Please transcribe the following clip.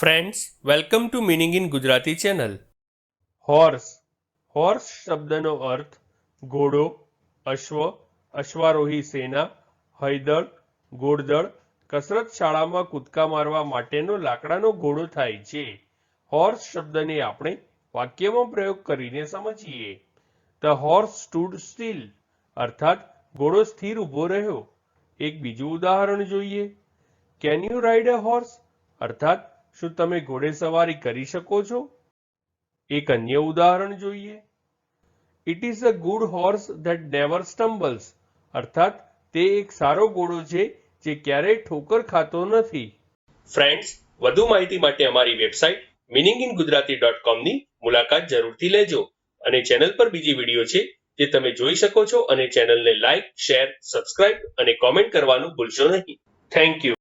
Friends welcome to meaning in Gujarati channel horse horse શબ્દનો અર્થ ઘોડો, અશ્વ, અશ્વારોહી સેના, હૈદળ ઘોડદળ કસરત શાળામાં કૂદકા મારવા માટેનો લાકડાનો ઘોડો થાય છે. હોર્સ શબ્દને આપણે વાક્યમાં પ્રયોગ કરીને સમજીએ. ધ હોર્સ સ્ટૂડ સ્ટીલ અર્થાત ઘોડો સ્થિર ઊભો રહ્યો. એક બીજું ઉદાહરણ જોઈએ. Can you ride a horse અર્થાત શું તમે ઘોડેસવારી કરી શકો છો? એક અન્ય ઉદાહરણ જોઈએ. It is a good horse that never stumbles અર્થાત, તે એક સારો ઘોડો છે જે ક્યારેય ઠોકર ખાતો નથી. ફ્રેન્ડ્સ વધુ માહિતી માટે અમારી website meaning in Gujarati dot કોમની મુલાકાત જરૂરથી લેજો અને ચેનલ પર બીજી વીડિયો છે જે તમે જોઈ શકો છો અને ચેનલને લાઇક શેર સબસ્ક્રાઇબ અને કોમેન્ટ કરવાનું ભૂલશો નહીં. Thank you